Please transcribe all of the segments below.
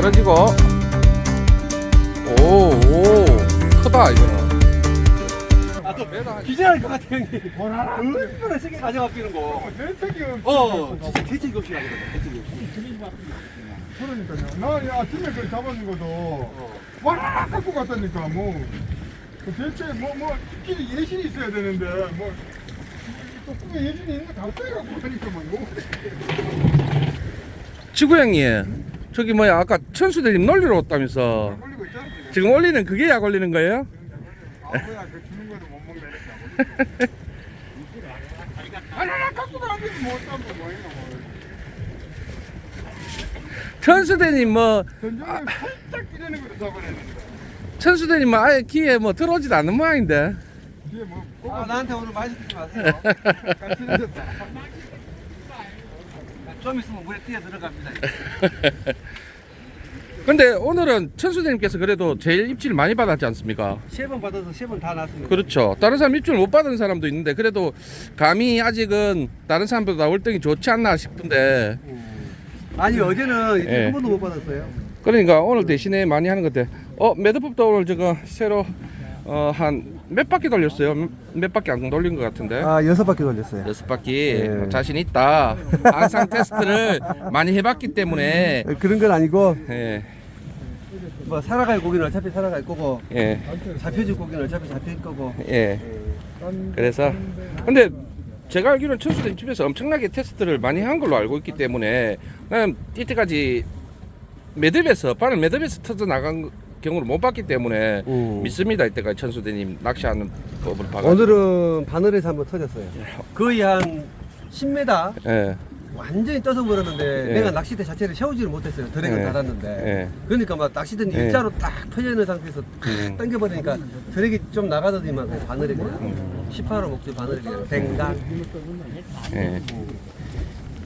떨어지고. 오오 크다 이거는 아또 매달 한- 기절할 것 같아 형님. 얼마나 세게 가져가기는 거. 대책이 없 어, 진짜 대책이 없이 대책이 없이. 그러니까요. 나 아침에 그 잡아준 것도 와 갖고 갔다니까 뭐. 그 대체 뭐뭐 끼리 예신이 있어야 되는데 꿈에 예신이 있는 거 다 빼갖고 하니까 막 뭐. 지구 형님 저기 뭐야 아까 천수대님 놀리러 왔다면서 걸리고 있잖아. 지금. 지금 올리는 그게 약 올리는 거예요? 아무야 그 주는 거도 못 먹네. 하나 갖고 가는데 뭐 어떤 뭐 있나 뭐. 천수대님 뭐 살짝 잡아내는데. 천수대님 뭐 아예 귀에 뭐 들어오지도 않는 모양인데 뒤에 뭐아 나한테 오늘 시키지 마세요 같이 생겼다. 좀 있으면 물에 뛰어 들어갑니다 근데 오늘은 천수대님께서 그래도 제일 입질 많이 받았지 않습니까? 세 번 받아서 세 번 다 났습니다 그렇죠. 다른 사람 입질 못 받은 사람도 있는데 그래도 감이 아직은 다른 사람보다 월등히 좋지 않나 싶은데 아니 어제는 예. 한 번도 못 받았어요 그러니까 오늘 대신에 많이 하는 건데 어 매듭법도 오늘 저거 새로 어, 한 몇 바퀴 돌렸어요? 몇- 몇 바퀴 안 돌린 것 같은데 아 여섯 바퀴 돌렸어요 여섯 바퀴 예. 자신 있다. 항상 테스트를 많이 해봤기 때문에 그런 건 아니고 예, 뭐 살아갈 고기는 어차피 살아갈 거고 예, 잡혀줄 고기는 어차피 잡힐 거고 예. 그래서 근데 제가 알기로는 천수대 집에서 엄청나게 테스트를 많이 한 걸로 알고 있기 때문에 그냥 이때까지 매듭에서 바늘 매듭에서 터져 나간 경우를 못 봤기 때문에 음. 믿습니다 이때까지 천수대님 낚시하는 법을 봐가지고 오늘은 바늘에서 한번 터졌어요 거의 한 10m 예, 완전히 떠서 버렸는데 예. 내가 낚싯대 자체를 세우지를 못했어요 드랙은 예. 닫았는데 예. 그러니까 막 낚싯대는 예. 일자로 딱 펴져 있는 상태에서 탁 음. 당겨버리니까 드랙이 좀 나가더니만 그냥 바늘이 그냥 18호 목줄 바늘이 그냥 뱅강 예.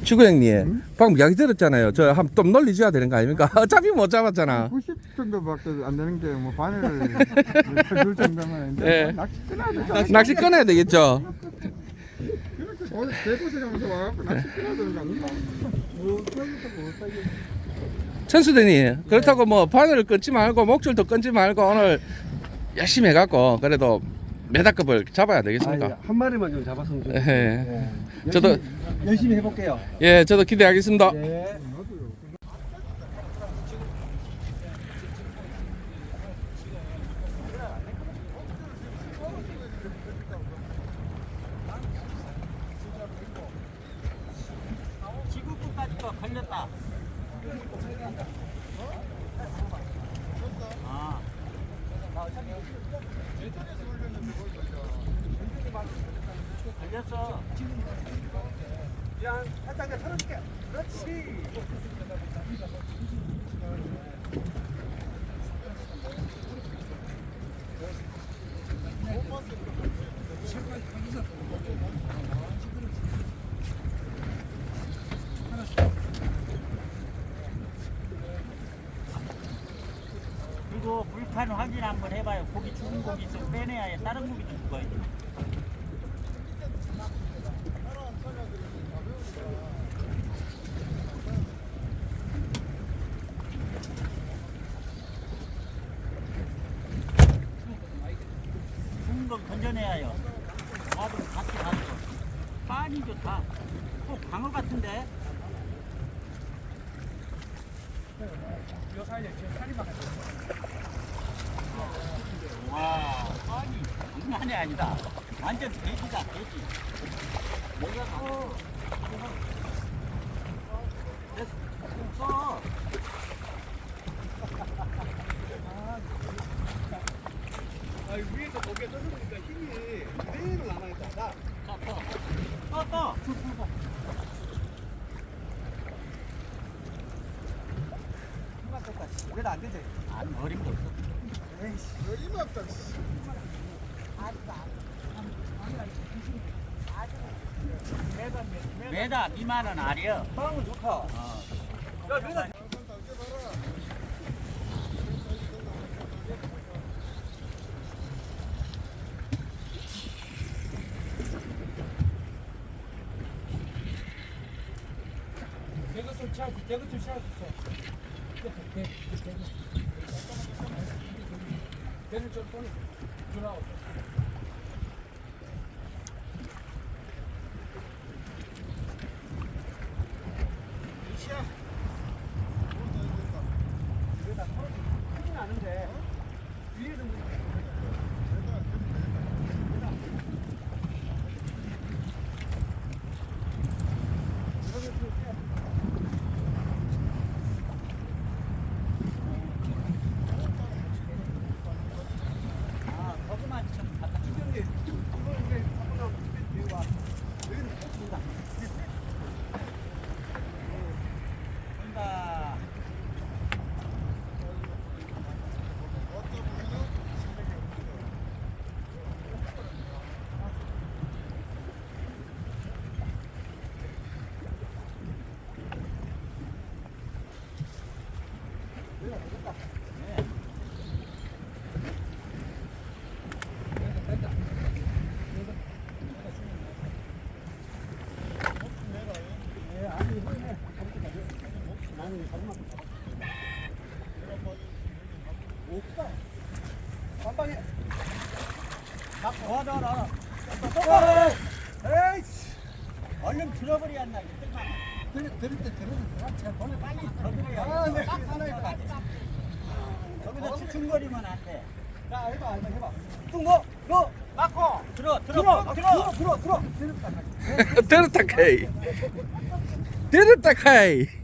지구 형님 방금 이야기 들었잖아요 저 한 좀 놀리줘야 되는 거 아닙니까 어차피 못 잡았잖아 90 정도밖에 안 되는 게 뭐 바늘을 줄 정도면 이제 예. 낚시 끊어야 되잖아. 낚시 꺼내야 되겠죠 이렇게 어디 대구세 가면서 와갖고 낚시 끊어야 되는 거 아닌가? 천수대님 그렇다고 뭐 바늘을 끊지 말고 목줄도 끊지 말고 오늘 열심히 해갖고 그래도 메다급을 잡아야 되겠습니까? 아니, 한 마리만 좀 잡았으면 좋겠어요 예. 예. 저도- 열심히, 열심히 해볼게요 예, 저도 기대하겠습니다. 네. 지구까지 또 걸렸다. 아. 걸렸어. 그냥 살짝 그냥 털어줄게 그렇지 그리고 물판 확인 한번 해봐요. 고기 죽은 고기 있으면 빼내야 다른 고기도 죽어야지. 죽은 거 건져내야 해요. 나도 같이 가죠. 많이 좋다. 또 광어 같은데? 와, 아니, 장난이 아니다. 완전 돼지다, 돼지. 내가 어. 됐어, 써. 아, 위에서 거기에 떠서 보니까 힘이 그대로 남아있다 나 자, 떠. 떠, 떠. 힘만 떴다 그래도 안 되지 안거 없어. 에이씨 이마 없다. 메다 미만은 아니야. 빵은 좋다 야 맨날 대것을 차 대것을 차줬어 아, 거기만 좀 갖다 준다. 어, 나, 나, 나. 에이씨! 들어. 들었다 카이 들었다 카이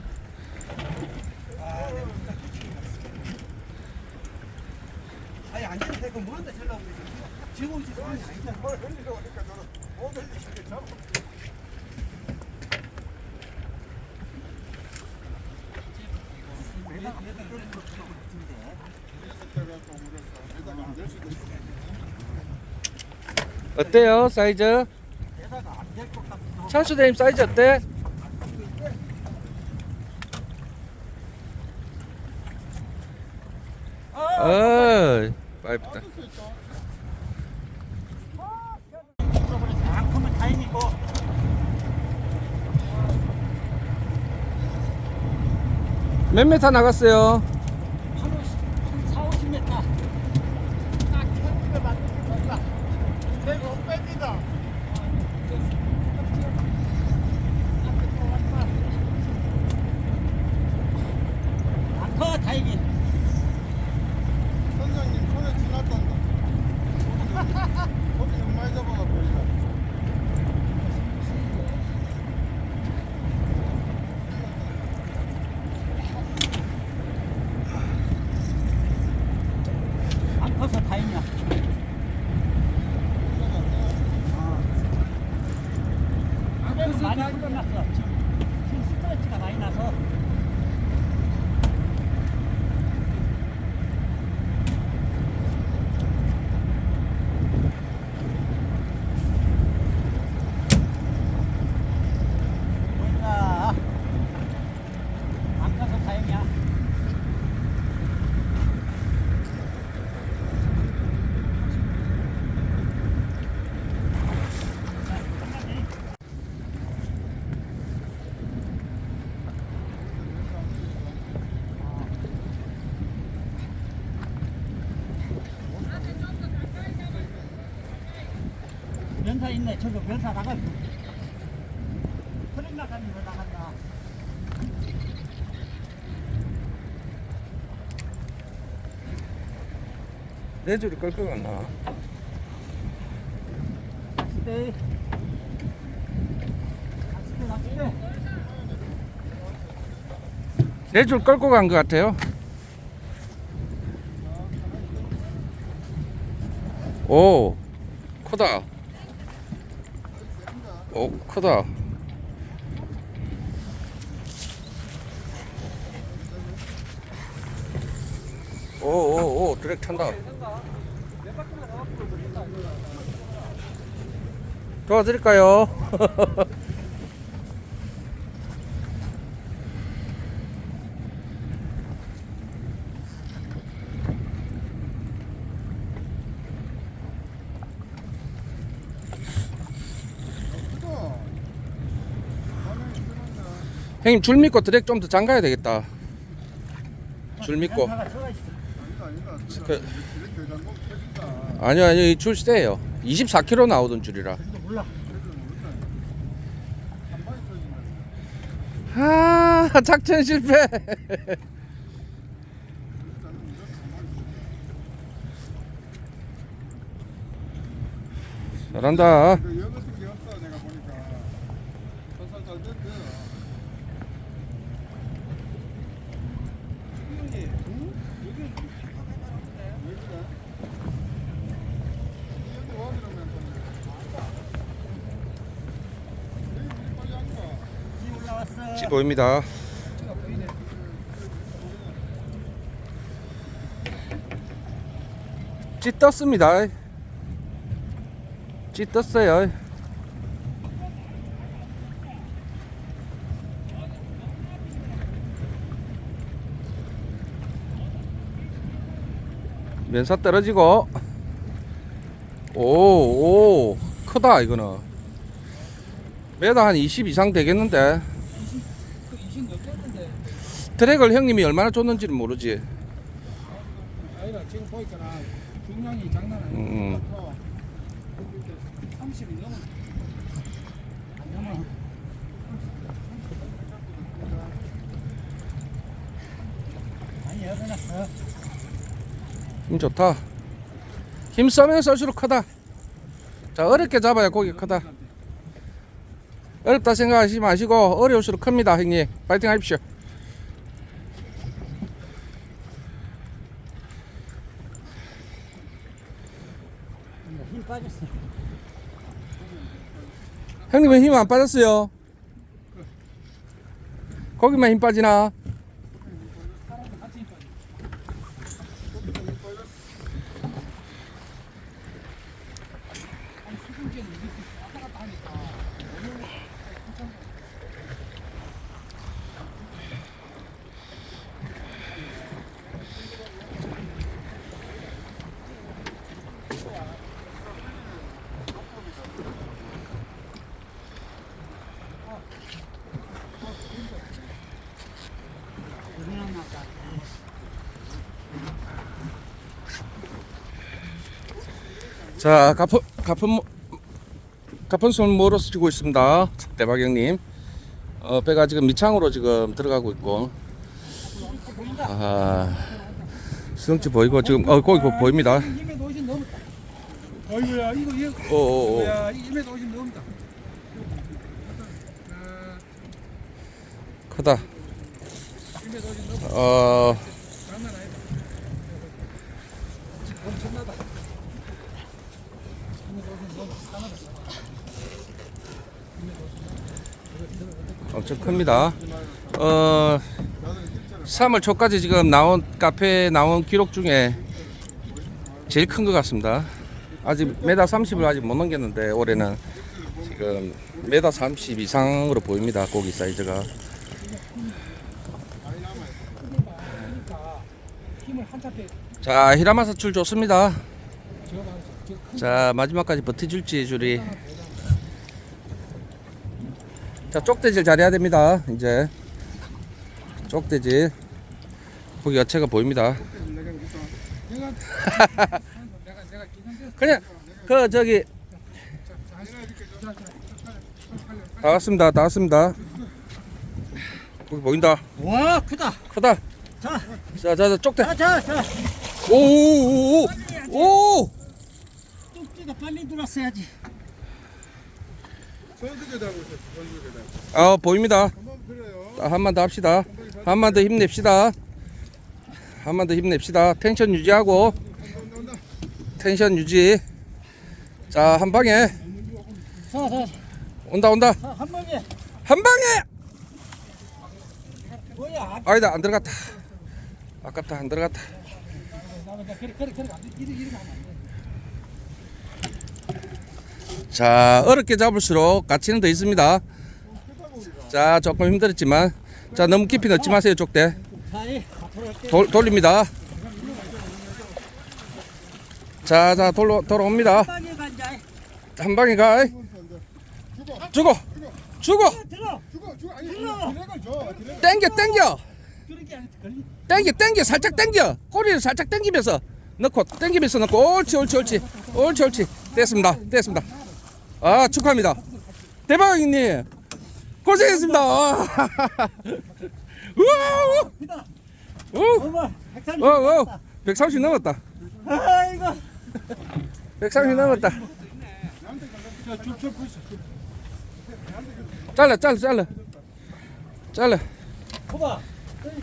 아니 안그 뭐한테 전화 오고 지금 지금 아니잖아. 뭘 흘리려고 하니까 저는 못 흘리시게 잡아 어때요 사이즈? 찬수 대님 사이즈 어때? 어 크면 다행이고. 몇 메타 나갔어요? 한 4, 50m. 내가 못 뺍니다 안 커, 다행히. 선장님 손에 지났단다 거기 좀 많이 잡아갖고 이거 안 커서 다행이야. 그래도 많이 풀어놨어. 지금, 지금 스트레치가 많이 나서. 보인다. 안 커서 다행이야. 면사 있네. 저거 면사 나가. 나가는 거 나간다. 내 줄이 끌거 같나? 낚싯대. 낚싯대, 낚싯대. 내 줄 끌고 간 것 같아요 오 크다 어 크다 오오오 드랙 탄다 도와드릴까요? 형님 줄 믿고 드랙 좀 더 잠가야 되겠다 줄 믿고. 그. 아니요 아니요 이 줄 세요 24km 나오던 줄이라. 아 작전 실패 잘한다 그 연어 쓴게 없어 내가 보니까. 설설 잘 됐대. 왜 그래? 이 형님 와 그러면 왜 이리 빨리 안 가? 지 올라왔어. 지 보입니다. 찌 떴어요. 면사 떨어지고. 오오 크다 이거는. 매달 한20 이상 되겠는데 드랙을 형님이 얼마나 줬는지는 모르지 아니라 지금 보니까 중량이 장난 아니야. 음. 30이 넘어. 안 넘어. 많이 열어놨어. 힘 좋다 힘 써면 쓸수록 크다 자 어렵게 잡아야 고기 크다 어렵다 생각하지 마시고 어려울수록 큽니다 형님 파이팅 하십시오 빠졌어. 형님은 힘안 빠졌어요 거기만 힘 빠지나 자 가쁜 가쁜 가쁜 손 멀어서 쥐고 있습니다 대박 형님 어, 배가 지금 밑창으로 지금 들어가고 있고 아 수영치 보이고 지금 어 거기 보- 보입니다 2m 50 넘었다. 어이구야, 이거 이거. 2m 50 넘었다. 크다 2m 50 넘어. 어 장난 아니다. 엄청나다. 2m 50 넘어. 하나다. 엄청 큽니다 어 3월 초까지 지금 나온 카페에 나온 기록 중에 제일 큰 것 같습니다 아직 메다 30을 아직 못 넘겼는데 올해는 지금 메다 30 이상으로 보입니다 고기 사이즈가. 자 히라마사 줄 좋습니다. 자 마지막까지 버텨줄지 줄이 자 쪽대질 잘해야 됩니다 이제. 쪽대질. 거기 여체가 보입니다. 그냥 그 저기. 다 왔습니다 다 왔습니다. 거기 보인다. 와, 크다. 크다. 자, 자자자 쪽대. 자, 자, 자. 오오오오 오! 빨리 들어왔어야지. 선수계단 하고 있어. 선수계단. 아 보입니다 한번 그래요. 한번 더 합시다 한 번 더 힘냅시다 한 번 더 힘냅시다 텐션 유지하고 텐션 유지 자 한 방에 자, 자, 온다 온다 자, 한 번에. 한 방에 뭐야? 아니다 안 들어갔다 아깝다 안 들어갔다 그래 그래 그래 안 돼. 자 어렵게 잡을수록 가치는 더 있습니다. 자 조금 힘들었지만. 자 너무 깊이 넣지 마세요 할게. 돌, 돌립니다. 자자 돌로 돌아옵니다. 한 방에 가. 죽어 죽어 땡겨 땡겨. 땡겨 땡겨. 살짝 땡겨. 꼬리를 살짝 땡기면서 넣고 땡기면서 넣고. 옳지 옳지 옳지. 옳지 옳지. 됐습니다. 됐습니다 아 축하합니다 대박 형님 고생했습니다 우와 크다. 우와 어머. 우와 우와 130 넘었다 아이고. 130 넘었다 줄줄 잘라 잘라 잘라 잘라 봐봐.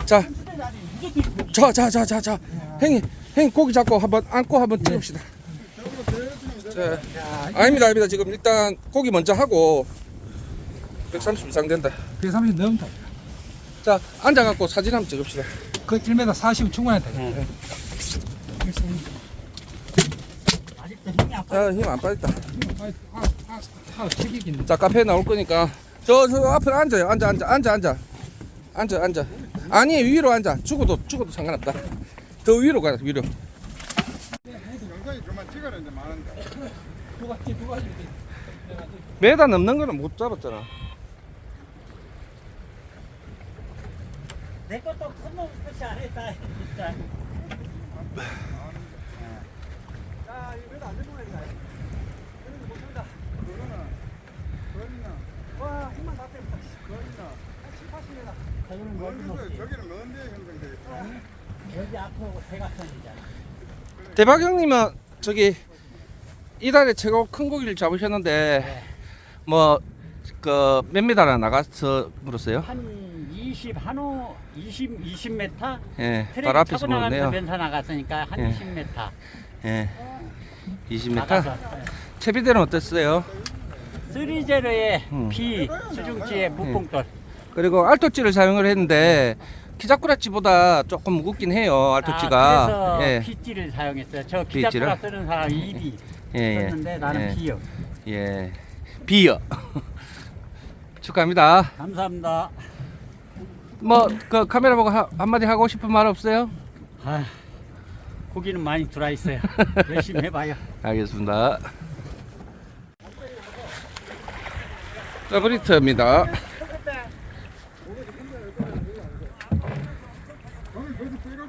자 수대 자리 무조건 있고. 자, 자, 자, 자, 자. 형님, 형님 고기 잡고 한번 안고 한번 찍읍시다. 자, 아닙니다, 아닙니다. 지금 일단 고기 먼저 하고 130 이상 된다. 130 넘다. 자, 앉아갖고 사진 한번 찍읍시다. 그 1m 40 충분하다. 아직도 힘이 아파. 자, 힘안 빠졌다. 아, 아, 아, 책이긴. 자, 카페에 나올 거니까 저, 저 앞에 앉아요. 앉아, 앉아, 앉아, 앉아, 앉아, 앉아. 아니 위로 앉아. 죽어도 죽어도 상관없다. 더 위로 가, 위로. 그만 찍어내는데 많은데 누가 누가 이렇게 메다 넘는 거는 못 잡았잖아. 내 것도 큰놈 끝이 안 했다. 진짜. 자, 이거 안 되는 거야. 그래도 못 산다. 거리나 와, 힘만 다 뺐다. 거리나. 10, 80m. 저기는 여기 거리에서 높지. 저기는 먼데 형성돼 있어 여기 앞으로 대각선이잖아. 대박 형님은 저기 이달에 최고 큰 고기를 잡으셨는데 뭐그몇 미터나 나가서 물었어요? 한 20, 한호 20, 20m? 예, 바로 앞에서 물었네요. 면사 나갔으니까 한 예. 20m. 예, 20m. 나가서. 채비대는 어땠어요? 쓰리제로의 음. 비 수중지의 무뽕돌. 그리고 알토찌를 사용을 했는데 키자쿠라찌보다 조금 무겁긴 해요. 알토찌가. 아, 그래서 예, 피찌를 사용했어요. 저 피찌를? 기자쿠라 쓰는 사람 입이 예, 예, 썼는데 나는 예. 비요. 예, 비어. 축하합니다. 감사합니다. 뭐 그 카메라 보고 하, 한마디 하고 싶은 말 없어요? 아, 고기는 많이 들어 있어요. 열심히 해봐요. 알겠습니다. 더브리트입니다. 저는 그래도 빼가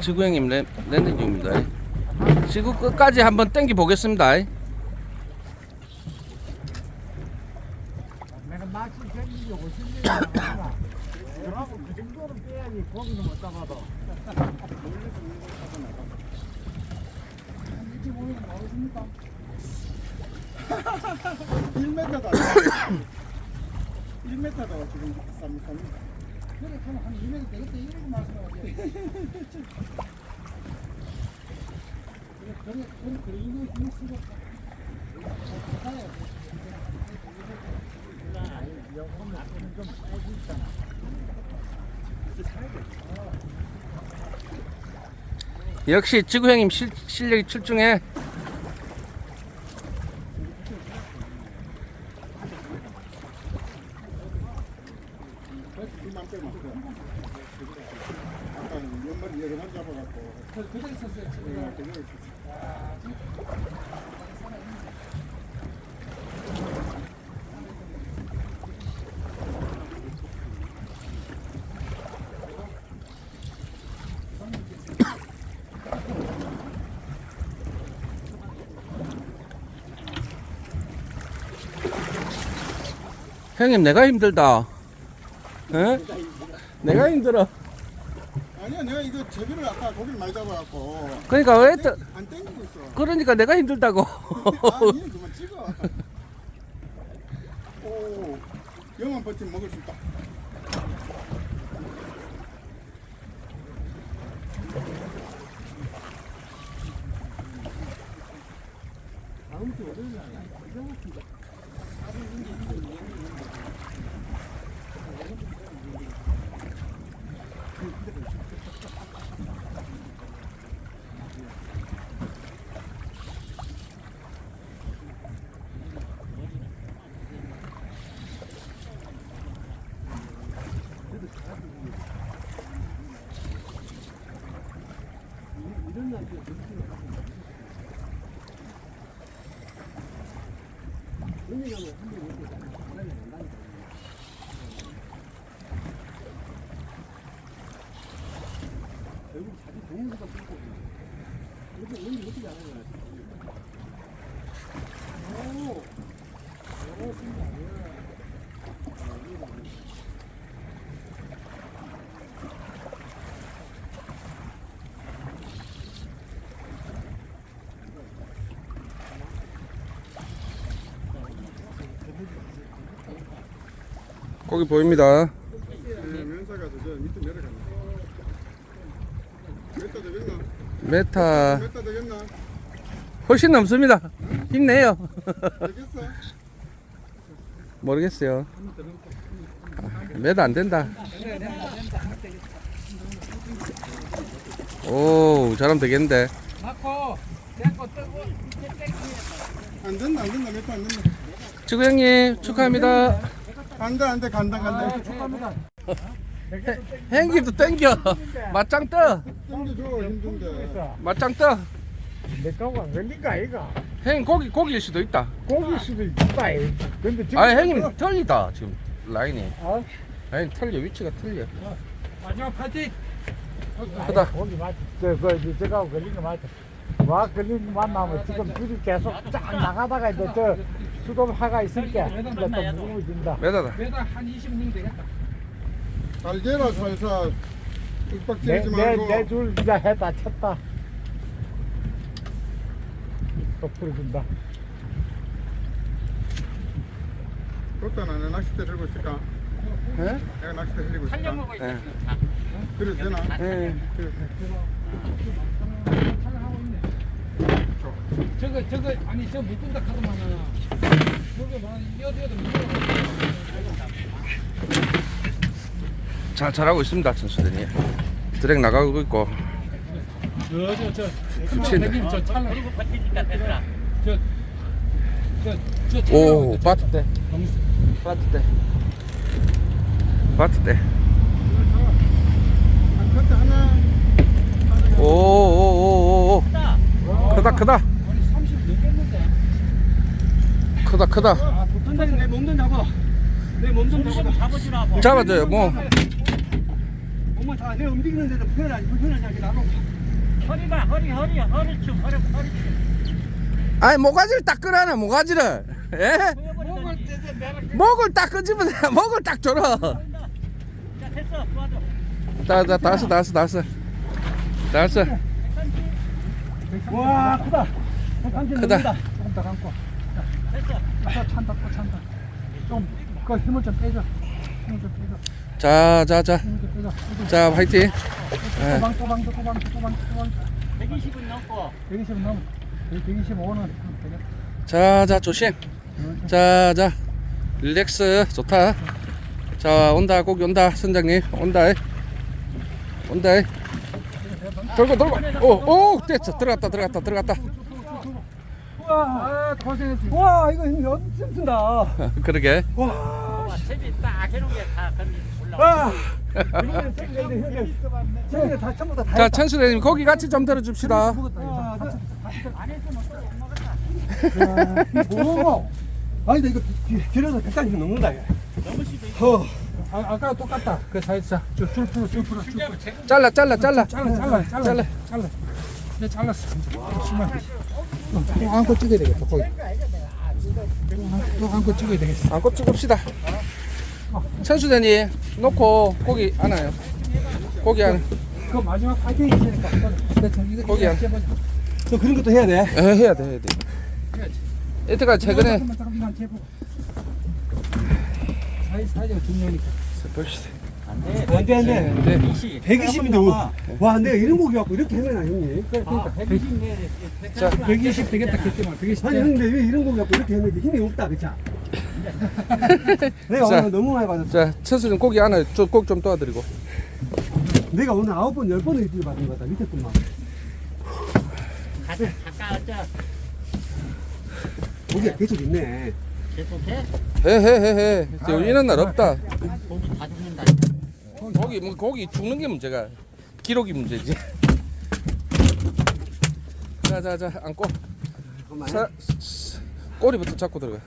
지구 형님 랜, 랜딩 중입니다. 지구 끝까지 한번 땡겨 보겠습니다. 빼야지 고기는 못 잡아도. 일메다 1m다 지금 쌉니다 그래 그럼 한 2m 되겠다 이렇게 말씀하세요. 그래 그래 그래 그래 이거 이거 쓰고 역시 지구 형님 실, 실력이 출중해. 형님 내가 힘들다. 에? 내가 힘들어. 아니야 내가 이거 제비를 아까 고기를 많이 잡아갖고 그러니까 왜 또- 안 땡기고 있어 그러니까 내가 힘들다고. 아니 그만 찍어 오 영만 버티면 먹을 수 있다 다음 주 월요일 날 거기 보입니다. 네, 면사가 저 밑에 내려가네. 몇타 되겠나? 메타 되겠나? 훨씬 넘습니다. 힘내요. 되겠어? 모르겠어요. 메타 안 된다. 오, 잘하면 되겠는데. 맞고 대고 뜨고 안 된다 안 된다. 지구 형님 축하합니다. 안돼 안돼 간다 간다. 축하합니다. 행기도 땡겨. 맞짱 떠. 맞짱 떠. 내 거가 안 걸린가 아이가? 행 고기 고기일 수도 있다. 고길 수도 있다. 이. 근데 지금 아, 형님 틀리다 지금 라인이. 어? 라인 틀려 위치가 틀려. 마지막 파티. 크다. 고기 맞. 저그 저거 걸린 거 맞아. 와 걸린 거 만나면 지금 둘이 계속 쫙 나가다가 이제 저 수도하가 있으니까 이제 또 무거워진다. 메다다. 매달 한 20명 되겠다. 잘게라 살살. 윽박지르지 말고. 내내내줄 이제 했다 쳤다. 또 풀어준다. 그것도 나는 낚싯대 들고 있을까? 예? 내가 낚싯대 들고 있을까? 예. 그래도 되나? 예. 저거 저거 아니 저 묶은다 하더만은 저거 뭐 이어도 이어 도 자, 잘하고 있습니다, 선수들이. 드랙 나가고 있고. 오, 바트 때. 바트 때. 바트 때. 한 커트 하나. 오, 오, 오, 오, 오. 크다, 크다. 아니 30 넘겠는데 크다, 크다. 아, 붙은다니 내몸 좀. 잡아줘요, 뭐. 몸만 다, 내 움직이는 데도 불편하지, 불편하지 않게 나도. 허리가 허리 허리 허리춤 허리 허리춤 아니, 모가지를 딱 끄라나, 모가지를. 예? 목을 떼서 내가 목을 딱 끄집어, 목을 딱 줘라. 자 됐어 도와줘 다, 다, 다 했어, 다 했어, 다 했어. 다 했어. 와, 크다. 크다. 조금 더 감고 됐어 또 찬다 또 찬다 좀그 힘을 좀 빼줘 힘을 좀 빼줘 자, 자, 자. 자, 화이팅. 예. 또방 또방 또방 또방 또방 120은 넘고 120 넘어 125는 되겠다 자, 자, 조심. 자, 자. 릴렉스. 좋다. 자, 온다. 고기 온다. 선장님. 온다. 온다. 돌고, 돌고. 오, 오, 됐어. 들어갔다, 들어갔다, 들어갔다. 아 고생했어 와, 이거 힘이 엄청 든다. 그러게. 와 채비 딱 해놓은 게다 자, 천수 대님 고기 같이 좀 들어줍시다. 아, 뭐고? 아니, 나 이거 기- 길어서 100까지 넘는다. 어. 아, 아까 똑같다 그 사이즈 줄 풀어 줄 풀어 줄 풀어 잘라, 잘라, 잘라. 잘라 잘라 잘라 잘라 네 잘랐어 심한 또 안고 찍어야 되겠다 거기 또 안고 찍어야 되겠어 안고 찍읍시다. 천수대님 놓고 고기 안아요. 고기 안. 그 마지막 파이팅 있으니까 거기 안- 해보자 저 그런 것도 해야 돼. 에, 해야 돼, 해야 돼. 이때가 최근에 잠깐만 잠깐만 이거 한번 해보고 사이즈 사이즈가 중요하니까 봅시다. 안돼 안돼. 네. 120인데 와 내가 이런 고기 갖고 이렇게 해내나 형님? 그러니까 120 내. 자. 120 되겠다 했지만 120. 아니 근데 왜 이런 고기 갖고 이렇게 해내지 힘이 없다 그쵸? 내가 자. 오늘 너무 많이 받았어. 자, 천수님 고기 하나 꼭좀 도와드리고. 내가 오늘 아홉 번 열 번을 일주일 받은 거다 밑에 것만. 가자 가까웠죠 고기가 계속 있네. 계속해 헤헤헤헤. 이런 날 없다. 고기 다 죽는다 고기 뭐 고기 죽는 게 문제가 기록이 문제지. 자자자 안고. 자, 스- 꼬리부터 잡고 들어가.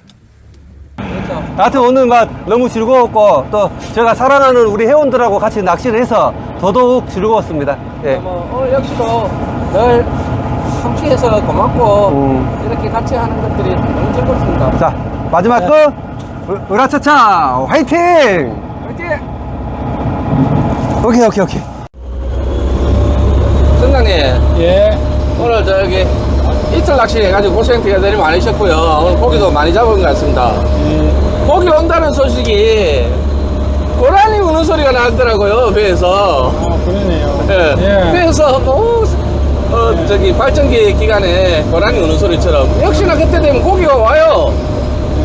하여튼 오늘 막 너무 즐거웠고 또 제가 사랑하는 우리 회원들하고 같이 낚시를 해서 더더욱 즐거웠습니다. 예. 뭐 오늘 역시도 늘 함께해서 고맙고 음. 이렇게 같이 하는 것들이 너무 즐겁습니다. 자 마지막 끝 으- 으라차차 화이팅! 오케이 오케이 오케이. 선장님 예. 오늘 저기 이틀 낚시 해가지고 고생 되게 많으셨고요. 오늘 고기도 많이 잡은 것 같습니다. 고기 온다는 소식이 고라니 우는 소리가 나더라고요 배에서. 아, 그러네요. 예. 예. 배에서 뭐 어, 저기 발전기 기간에 고라니 우는 소리처럼 역시나 그때 되면 고기가 와요.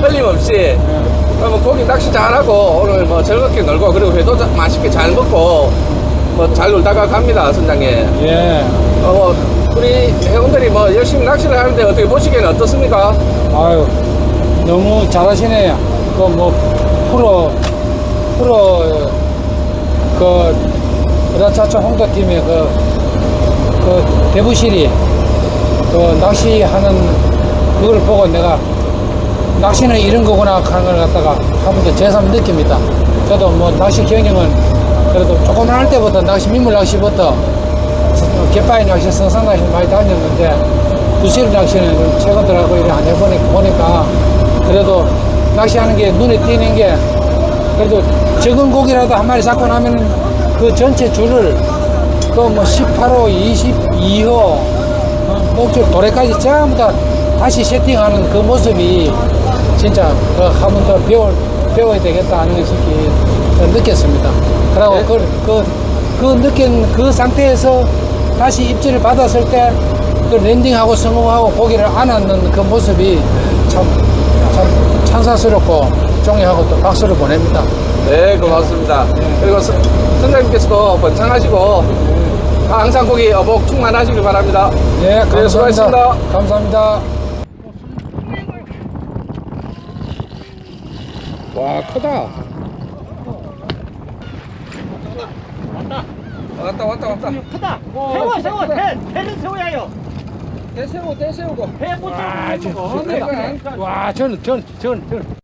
틀림없이. 그 러면 고기 낚시 잘하고 오늘 뭐 즐겁게 놀고 그리고 회도 자- 맛있게 잘 먹고 뭐 잘 놀다가 갑니다 선장님. 예. 어, 뭐 우리 회원들이 뭐 열심히 낚시를 하는데 어떻게 보시기에는 어떻습니까? 아유, 너무 잘하시네요. 그 뭐, 프로, 프로, 그, 브라차차 홍도팀의 그, 그, 대부실이, 그, 낚시하는 그걸 보고 내가, 낚시는 이런 거구나 하는 걸 갖다가 한번더 새삼 느낍니다. 저도 뭐, 낚시 경영은 그래도 조금 할 때부터 낚시, 민물 낚시부터 갯바위 낚시, 성산 낚시 많이 다녔는데 부실 낚시는 최근들하고 이렇게 안 해보니까 보니까 그래도 낚시하는 게 눈에 띄는 게 그래도 적은 고기라도 한 마리 잡고 나면 그 전체 줄을 그뭐 18호, 22호, 어, 목줄 도래까지 전부 다 다시 세팅하는 그 모습이 진짜 그한번 더 배울, 배워야 되겠다 하는 것이 느꼈습니다. 그리고 그, 그, 그 느낀 그 상태에서 다시 입질을 받았을 때 그 랜딩하고 성공하고 고기를 안았는 그 모습이 참, 참 찬사스럽고 존경하고 또 박수를 보냅니다. 네, 고맙습니다. 그리고 선- 선장님께서도 번창하시고 항상 고기 어복 충만하시길 바랍니다. 네, 감사합니다. 수고하셨습니다. 감사합니다. 와, 크다. 왔다, 왔다, 왔다. 크다 세워 세워 배 배는 세워야요 대세우고, 대세우고. 배못 와, 저, 저, 와, 저는, 저는, 저는, 저는